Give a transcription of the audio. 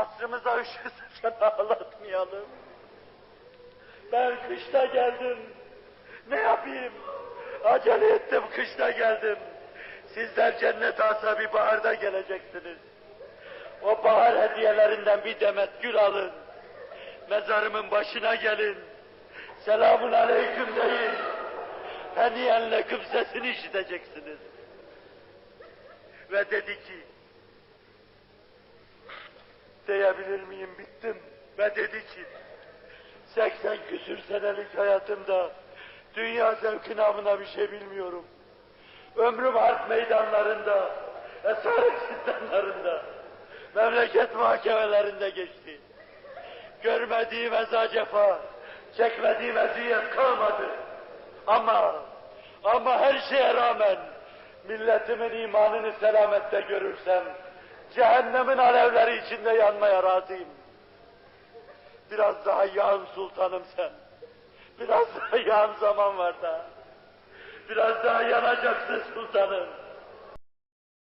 Asrımıza ışık saçan ağlatmayalım. Ben kışta geldim. Ne yapayım? Acele ettim, kışta geldim. Sizler cennet asabi baharda geleceksiniz. O bahar hediyelerinden bir demet gül alın. Mezarımın başına gelin. Selamun aleyküm deyin. Heniyenle kıbsesini işiteceksiniz. Ve dedi ki, diyebilir miyim bittim. Ve dedi ki, 80 küsür senelik hayatımda dünya zevki namına bir şey bilmiyorum. Ömrüm harp meydanlarında, esaret zindanlarında, memleket mahkemelerinde geçti. Görmediğim eza cefa, çekmediğim eziyet kalmadı. Ama, ama her şeye rağmen milletimin imanını selamette görürsem, cehennemin alevleri içinde yanmaya razıyım. Biraz daha yan sultanım sen. Biraz daha yan zaman var da. Biraz daha yanacaksın sultanım.